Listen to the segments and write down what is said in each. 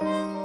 우리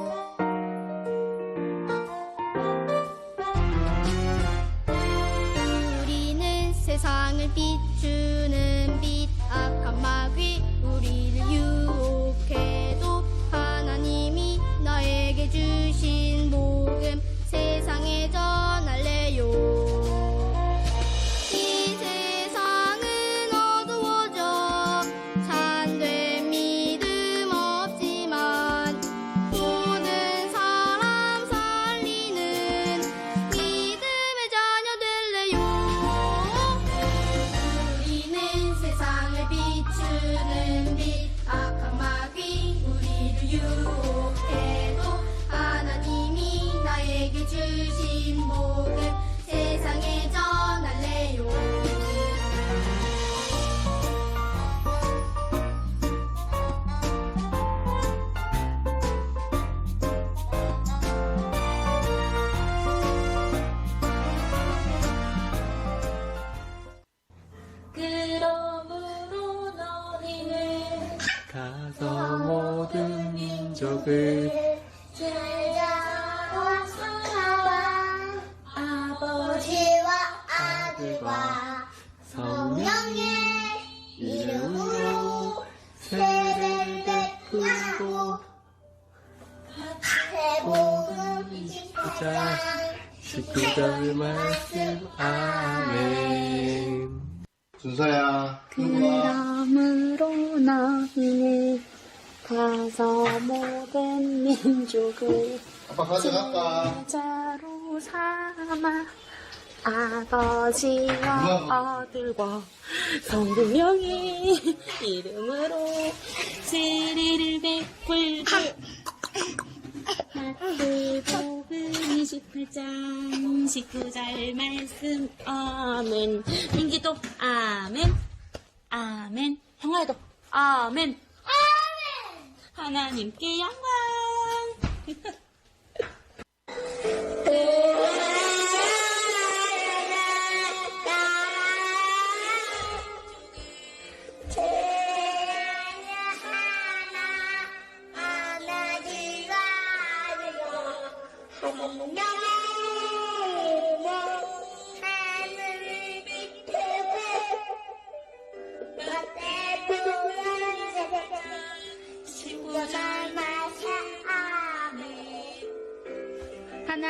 19절 말씀. 아멘. 준서야. 그러므로 너희는 가서 모든 민족을 아빠 가져갈까? 자로 삼아 아버지와 아들과 성령의 이름으로 세례를 베풀고 마태복음 28장 19절 말씀 아멘. 민기도 아멘. 아멘. 형아도 아멘. 아멘! 하나님께 영광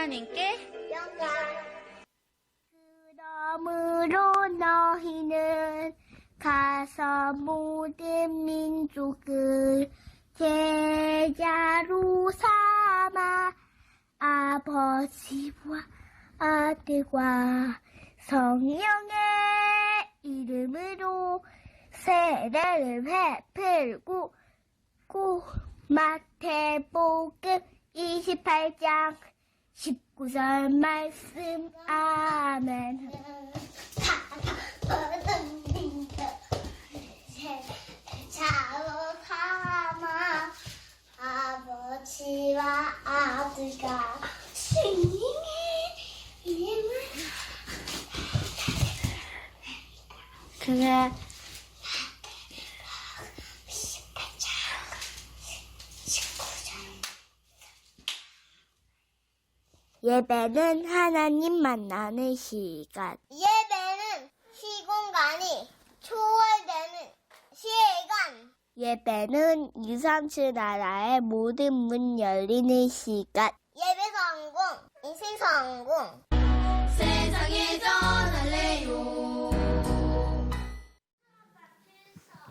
하나님께 그러므로 너희는 가서 모든 민족을 제자로 삼아 아버지와 아들과 성령의 이름으로 세례를 베풀고 고 마태복음 28장 19절 말씀. 아멘. 자로 삼아 아버지와 아들과 스님의 이름을 그래 예배는 하나님 만나는 시간. 예배는 시공간이 초월되는 시간. 예배는 유산츠 나라의 모든 문 열리는 시간. 예배 성공, 인생 성공. 세상에 전할래요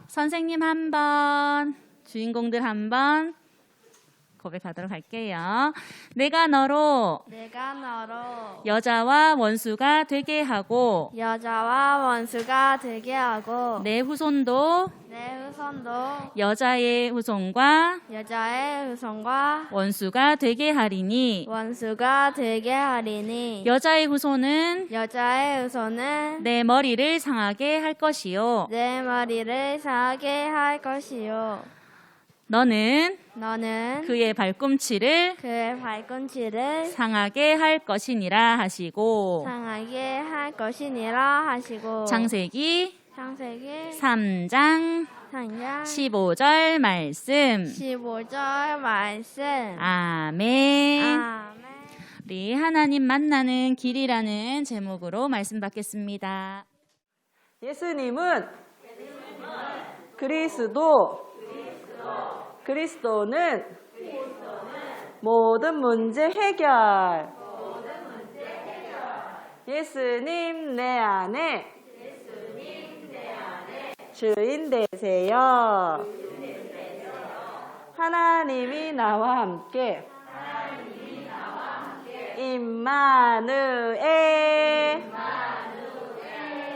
선생님 한 번, 주인공들 한 번 고백하도록 할게요. 내가 너로 내가 너로 여자와 원수가 되게 하고 여자와 원수가 되게 하고 내 후손도 내 후손도 여자의 후손과 여자의 후손과 원수가 되게 하리니 원수가 되게 하리니 여자의 후손은 여자의 후손은 내 머리를 상하게 할 것이요 내 머리를 상하게 할 것이요 너는 너는 그의 발꿈치를 그의 발꿈치를 상하게 할 것이니라 하시고 상하게 할 것이니라 하시고 창세기 창세기 3장 3장 15절 말씀. 15절 말씀. 아멘. 아멘. 우리 하나님 만나는 길이라는 제목으로 말씀 받겠습니다. 예수님은 그리스도 그리스도는 모든 문제 해결. 예수님 내 안에 주인 되세요. 하나님이 나와 함께 임마누엘.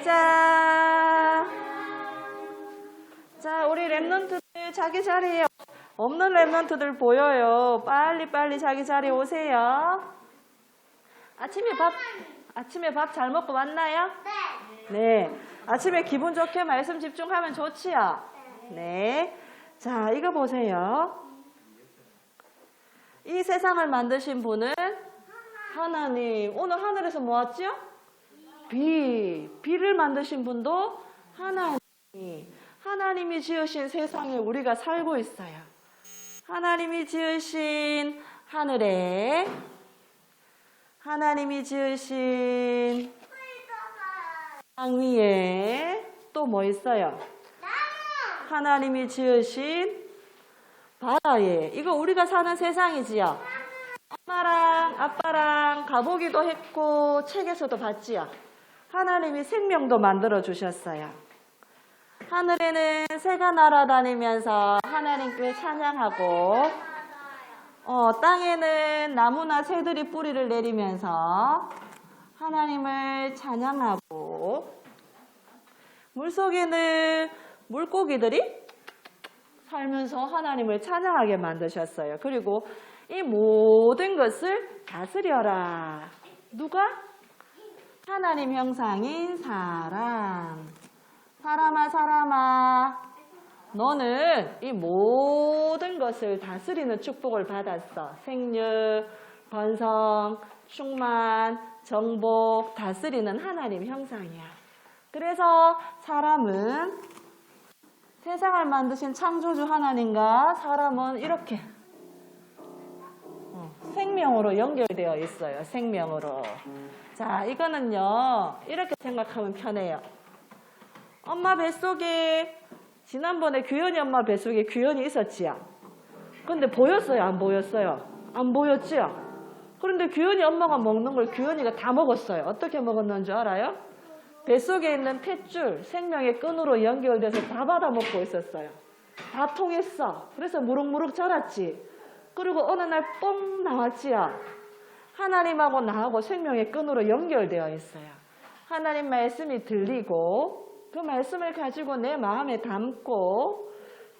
자, 자, 우리 랩런트들 자기 자리에 없는 랩런트들 보여요. 빨리 빨리 자기 자리에 오세요. 아침에 밥 아침에 밥 잘 먹고 왔나요? 네. 아침에 기분 좋게 말씀 집중하면 좋지요. 네. 자, 이거 보세요. 이 세상을 만드신 분은 하나님. 오늘 하늘에서 뭐 왔죠? 비, 비를 만드신 분도 하나님. 하나님이 지으신 세상에 우리가 살고 있어요. 하나님이 지으신 하늘에, 하나님이 지으신 땅 위에 또 뭐 있어요? 하나님이 지으신 바다에. 이거 우리가 사는 세상이지요. 엄마랑 아빠랑 가보기도 했고 책에서도 봤지요. 하나님이 생명도 만들어 주셨어요. 하늘에는 새가 날아다니면서 하나님께 찬양하고 어, 땅에는 나무나 새들이 뿌리를 내리면서 하나님을 찬양하고 물속에는 물고기들이 살면서 하나님을 찬양하게 만드셨어요. 그리고 이 모든 것을 다스려라. 누가? 하나님 형상인 사람. 사람아, 사람아. 너는 이 모든 것을 다스리는 축복을 받았어. 생육, 번성, 충만, 정복, 다스리는 하나님 형상이야. 그래서 사람은 세상을 만드신 창조주 하나님과 사람은 이렇게 어, 생명으로 연결되어 있어요. 생명으로. 자, 이거는요, 이렇게 생각하면 편해요. 엄마 뱃속에, 지난번에 규현이 엄마 뱃속에 규현이 있었지요? 근데 보였어요? 안 보였어요? 안 보였지요? 그런데 규현이 엄마가 먹는 걸 규현이가 다 먹었어요. 어떻게 먹었는 줄 알아요? 뱃속에 있는 탯줄, 생명의 끈으로 연결돼서 다 받아 먹고 있었어요. 다 통했어. 그래서 무럭무럭 자랐지. 그리고 어느 날 뻥 나왔지요. 하나님하고 나하고 생명의 끈으로 연결되어 있어요. 하나님 말씀이 들리고 그 말씀을 가지고 내 마음에 담고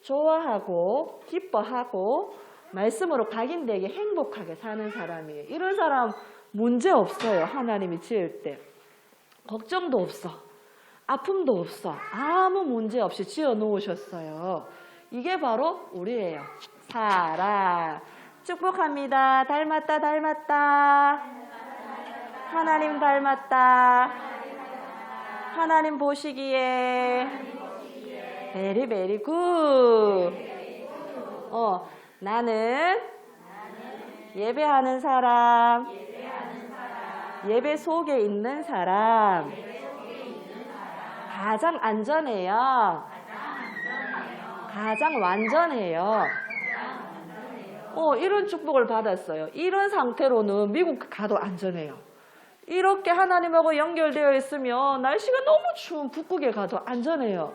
좋아하고 기뻐하고 말씀으로 각인되게 행복하게 사는 사람이에요. 이런 사람 문제 없어요. 하나님이 지을 때. 걱정도 없어. 아픔도 없어. 아무 문제 없이 지어 놓으셨어요. 이게 바로 우리예요. 사랑. 축복합니다. 닮았다, 닮았다. 하나님 닮았다. 하나님 보시기에. 베리, 베리 굿. 어, 나는 예배하는 사람. 예배 속에 있는 사람. 가장 안전해요. 가장 완전해요. 어, 이런 축복을 받았어요. 이런 상태로는 미국 가도 안전해요. 이렇게 하나님하고 연결되어 있으면 날씨가 너무 추운 북극에 가도 안전해요.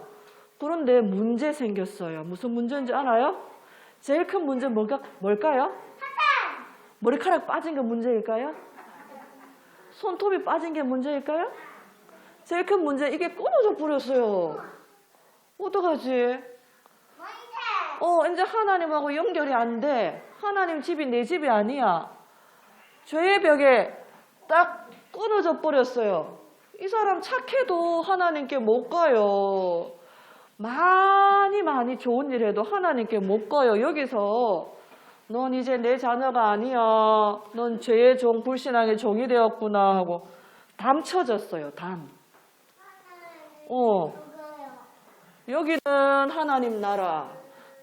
그런데 문제 생겼어요. 무슨 문제인지 알아요? 제일 큰 문제 뭐가, 뭘까요? 머리카락 빠진 게 문제일까요? 손톱이 빠진 게 문제일까요? 제일 큰 문제 이게 끊어져 버렸어요. 어떡하지? 어, 이제 하나님하고 연결이 안 돼. 하나님 집이 내 집이 아니야. 죄의 벽에 딱 끊어져 버렸어요. 이 사람 착해도 하나님께 못 가요. 많이 많이 좋은 일 해도 하나님께 못 가요. 여기서 넌 이제 내 자녀가 아니야. 넌 죄의 종, 불신앙의 종이 되었구나 하고 담 쳐졌어요. 담. 어. 여기는 하나님 나라,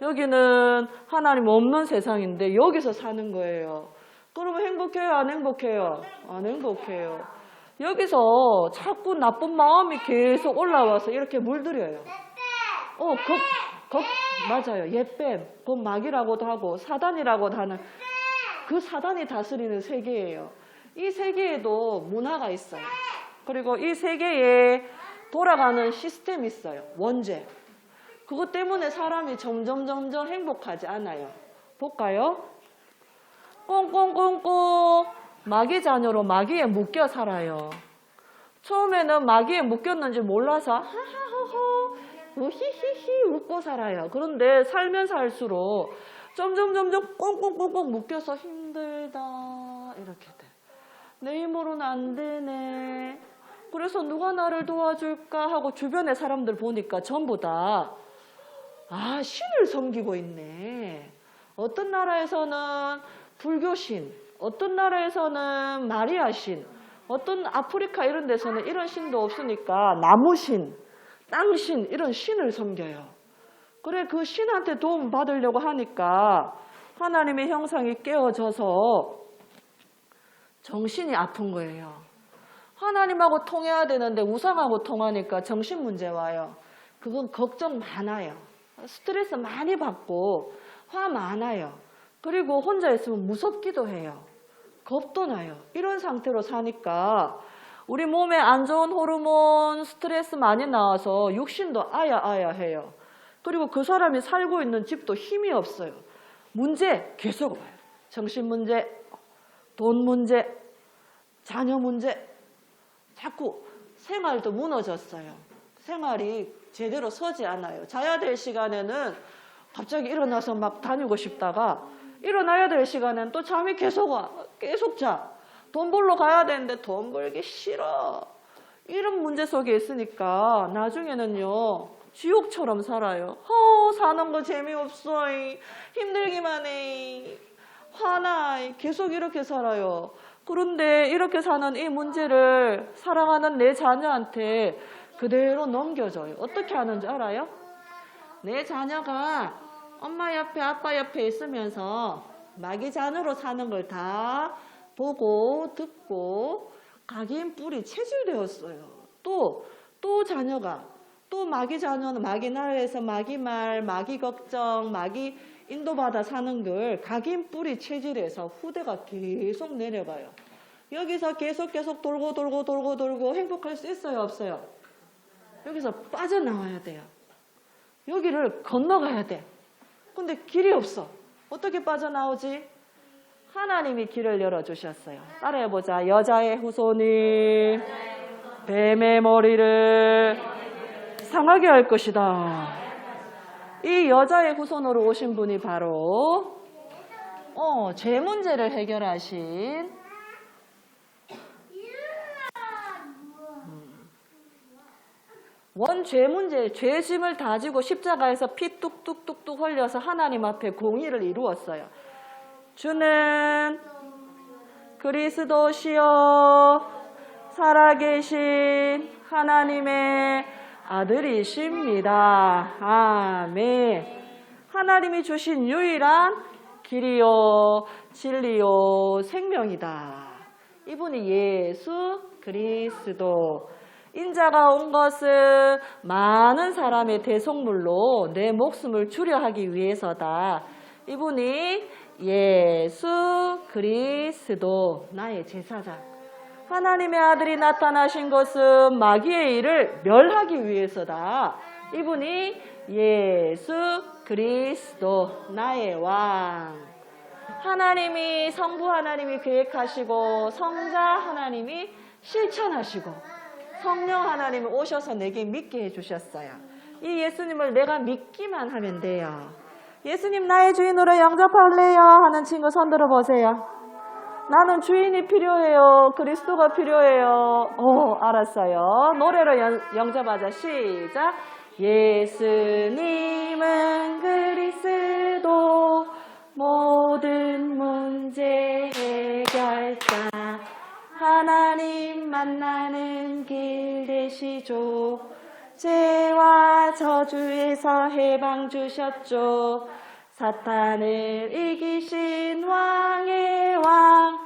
여기는 하나님 없는 세상인데 여기서 사는 거예요. 그러면 행복해요? 안 행복해요? 안 행복해요. 여기서 자꾸 나쁜 마음이 계속 올라와서 이렇게 물들여요. 어, 겁, 겁, 맞아요. 옛뱀, 그 마귀라고도 하고 사단이라고도 하는 그 사단이 다스리는 세계예요. 이 세계에도 문화가 있어요. 그리고 이 세계에 돌아가는 시스템이 있어요. 원죄. 그것 때문에 사람이 점점 점점 행복하지 않아요. 볼까요? 꽁꽁꽁꽁 마귀 자녀로 마귀에 묶여 살아요. 처음에는 마귀에 묶였는지 몰라서 하하호호 히히히 웃고 살아요. 그런데 살면 살수록 점점 점점 꽁꽁꽁꽁 묶여서 힘들다 이렇게 돼. 내 힘으로는 안 되네. 그래서 누가 나를 도와줄까 하고 주변의 사람들 보니까 전부 다 아, 신을 섬기고 있네. 어떤 나라에서는 불교신, 어떤 나라에서는 마리아신, 어떤 아프리카 이런 데서는 이런 신도 없으니까 나무신, 땅신 이런 신을 섬겨요. 그래 그 신한테 도움 받으려고 하니까 하나님의 형상이 깨어져서 정신이 아픈 거예요. 하나님하고 통해야 되는데 우상하고 통하니까 정신 문제 와요. 그건 걱정 많아요. 스트레스 많이 받고 화 많아요. 그리고 혼자 있으면 무섭기도 해요. 겁도 나요. 이런 상태로 사니까 우리 몸에 안 좋은 호르몬 스트레스 많이 나와서 육신도 아야 아야 해요. 그리고 그 사람이 살고 있는 집도 힘이 없어요. 문제 계속 와요. 정신 문제, 돈 문제, 자녀 문제, 자꾸 생활도 무너졌어요. 생활이 제대로 서지 않아요. 자야 될 시간에는 갑자기 일어나서 막 다니고 싶다가 일어나야 될 시간에는 또 잠이 계속 와. 계속 자. 돈 벌러 가야 되는데 돈 벌기 싫어. 이런 문제 속에 있으니까 나중에는요. 지옥처럼 살아요. 허, 사는 거 재미없어. 이. 힘들기만 해. 화나. 이. 계속 이렇게 살아요. 그런데 이렇게 사는 이 문제를 사랑하는 내 자녀한테 그대로 넘겨줘요. 어떻게 하는지 알아요? 내 자녀가 엄마 옆에 아빠 옆에 있으면서 마귀 자녀로 사는 걸 다 보고 듣고 각인 뿔이 체질되었어요. 또, 또 자녀가 또 마귀 자녀는 마귀 나라에서 마귀 말, 마귀 걱정, 마귀 인도받아 사는 걸 각인 뿔이 체질해서 후대가 계속 내려가요. 여기서 계속 계속 돌고 돌고 돌고 돌고 행복할 수 있어요, 없어요? 여기서 빠져나와야 돼요. 여기를 건너가야 돼. 근데 길이 없어. 어떻게 빠져나오지? 하나님이 길을 열어주셨어요. 따라해보자. 여자의 후손이 뱀의 머리를 상하게 할 것이다. 이 여자의 후손으로 오신 분이 바로 어, 죄 문제를 해결하신 원죄 문제, 죄짐을 다지고 십자가에서 피 뚝뚝뚝뚝 흘려서 하나님 앞에 공의를 이루었어요. 주는 그리스도시요 살아계신 하나님의 아들이십니다. 아멘. 하나님이 주신 유일한 길이요 진리요 생명이다. 이분이 예수 그리스도. 인자가 온 것은 많은 사람의 대속물로 내 목숨을 주려 하기 위해서다. 이분이 예수 그리스도 나의 제사장. 하나님의 아들이 나타나신 것은 마귀의 일을 멸하기 위해서다. 이분이 예수 그리스도 나의 왕. 하나님이 성부 하나님이 계획하시고 성자 하나님이 실천하시고 성령 하나님이 오셔서 내게 믿게 해주셨어요. 이 예수님을 내가 믿기만 하면 돼요. 예수님 나의 주인으로 영접할래요 하는 친구 손 들어보세요. 나는 주인이 필요해요. 그리스도가 필요해요. 오, 알았어요. 노래로 연, 영접하자. 시작. 예수님은 그리스도 모든 문제 해결자 하나님 만나는 길 되시죠 죄와 저주에서 해방 주셨죠. 사탄을 이기신 왕의 왕.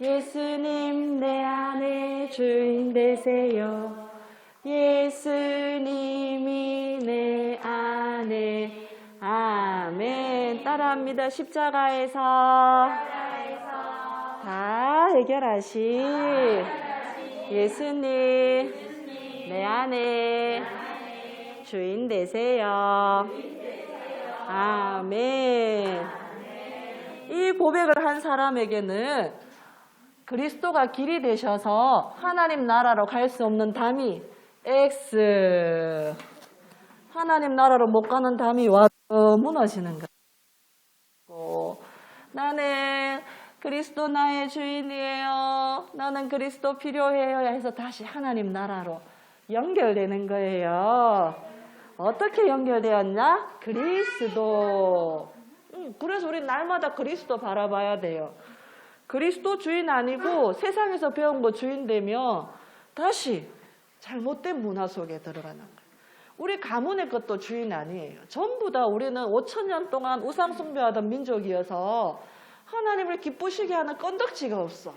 예수님 내 안에 주인 되세요. 예수님이 내 안에 아멘. 따라합니다. 십자가에서 다 해결하신 예수님 내 안에 주인 되세요. 아멘. 이 고백을 한 사람에게는 그리스도가 길이 되셔서 하나님 나라로 갈 수 없는 담이 X. 하나님 나라로 못 가는 담이 와 어, 무너지는 거예요. 나는 그리스도 나의 주인이에요. 나는 그리스도 필요해요. 해서 다시 하나님 나라로 연결되는 거예요. 어떻게 연결되었냐? 그리스도. 음, 그래서 우리 날마다 그리스도 바라봐야 돼요. 그리스도 주인 아니고 세상에서 배운 거 주인 되면 다시 잘못된 문화 속에 들어가는 거예요. 우리 가문의 것도 주인 아니에요. 전부 다 우리는 5천 년 동안 우상 숭배하던 민족이어서 하나님을 기쁘시게 하는 건덕지가 없어.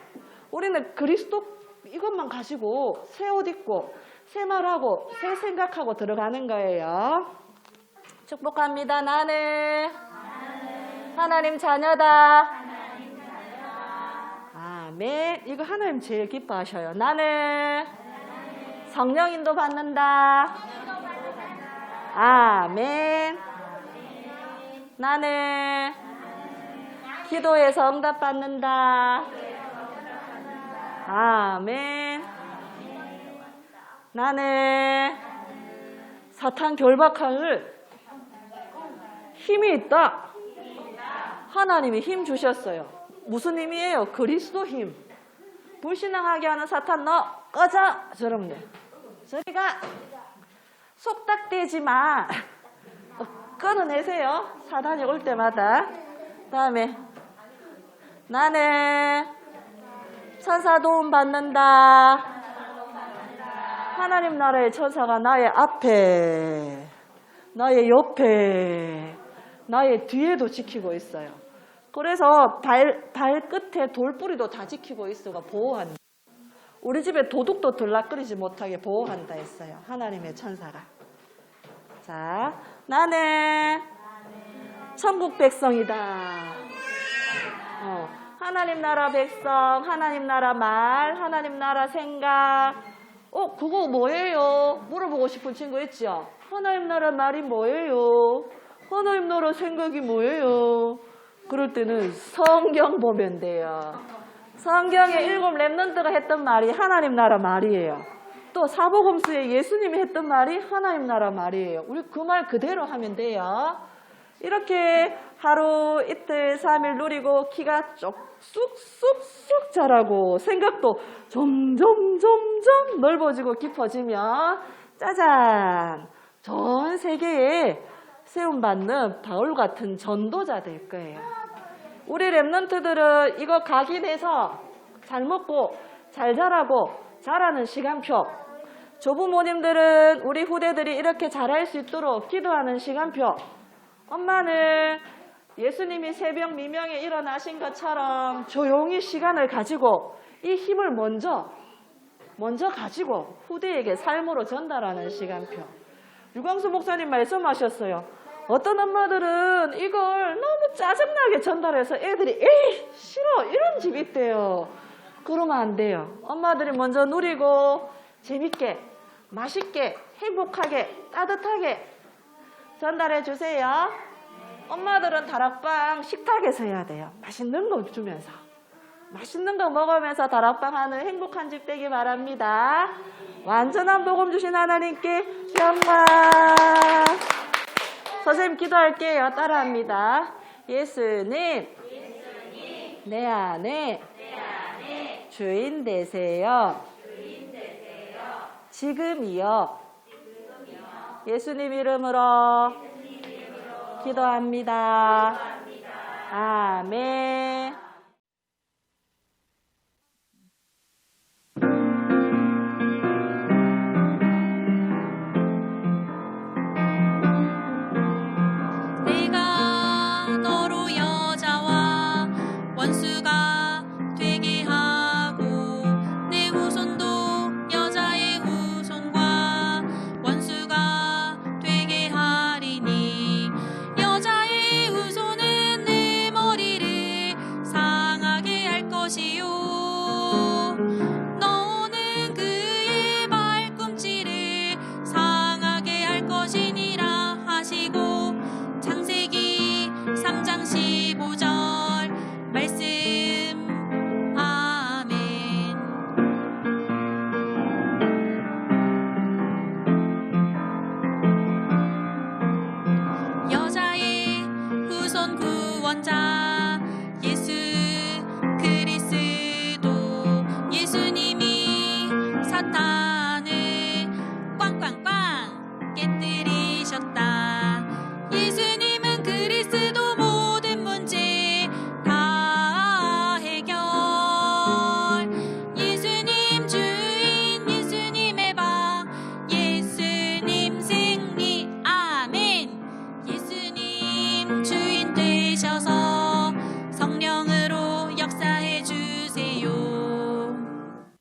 우리는 그리스도 이것만 가지고 새 옷 입고 새 말하고 새 생각하고 들어가는 거예요. 축복합니다. 나는 하나님 자녀다. 아멘. 이거 하나님 제일 기뻐하셔요. 나는 성령 인도 받는다. 아멘. 나는 기도에서 응답 받는다. 아멘. 나는 사탄 결박할 힘이 있다. 하나님이 힘 주셨어요. 무슨 힘이에요? 그리스도 힘. 불신앙하게 하는 사탄 너 꺼져! 저러면 돼. 저리가 속닥대지 마. 어, 끊어내세요. 사단이 올 때마다. 다음에 나는 천사 도움 받는다. 하나님 나라의 천사가 나의 앞에, 나의 옆에, 나의 뒤에도 지키고 있어요. 그래서 발, 발끝에 돌뿌리도 다 지키고 있어가 보호한다. 우리 집에 도둑도 들락거리지 못하게 보호한다 했어요. 하나님의 천사가. 자, 나는 천국 백성이다. 어, 하나님 나라 백성, 하나님 나라 말, 하나님 나라 생각. 어, 그거 뭐예요? 물어보고 싶은 친구 있죠? 하나님 나라 말이 뭐예요? 하나님 나라 생각이 뭐예요? 그럴 때는 성경 보면 돼요. 성경에 일곱 랩런트가 했던 말이 하나님 나라 말이에요. 또 사복음서에 예수님이 했던 말이 하나님 나라 말이에요. 우리 그 말 그대로 하면 돼요. 이렇게 하루 이틀 삼일 누리고 키가 쭉 쑥쑥쑥 자라고 생각도 점점 점점 넓어지고 깊어지면 짜잔 전 세계에 세움받는 바울 같은 전도자 될 거예요. 우리 랩런트들은 이거 각인해서 잘 먹고 잘 자라고 자라는 시간표. 조부모님들은 우리 후대들이 이렇게 잘할 수 있도록 기도하는 시간표. 엄마는 예수님이 새벽 미명에 일어나신 것처럼 조용히 시간을 가지고 이 힘을 먼저 먼저 가지고 후대에게 삶으로 전달하는 시간표. 유광수 목사님 말씀하셨어요. 어떤 엄마들은 이걸 너무 짜증나게 전달해서 애들이 에이 싫어 이런 집이 있대요. 그러면 안 돼요. 엄마들이 먼저 누리고 재밌게 맛있게 행복하게 따뜻하게 전달해 주세요. 엄마들은 다락방 식탁에서 해야 돼요. 맛있는 거 주면서. 맛있는 거 먹으면서 다락방 하는 행복한 집 되기 바랍니다. 완전한 복음 주신 하나님께 영광. 선생님 기도할게요. 따라합니다. 예수님, 내 안에 주인 되세요. 지금이요. 예수님 이름으로 기도합니다. 아멘. 원장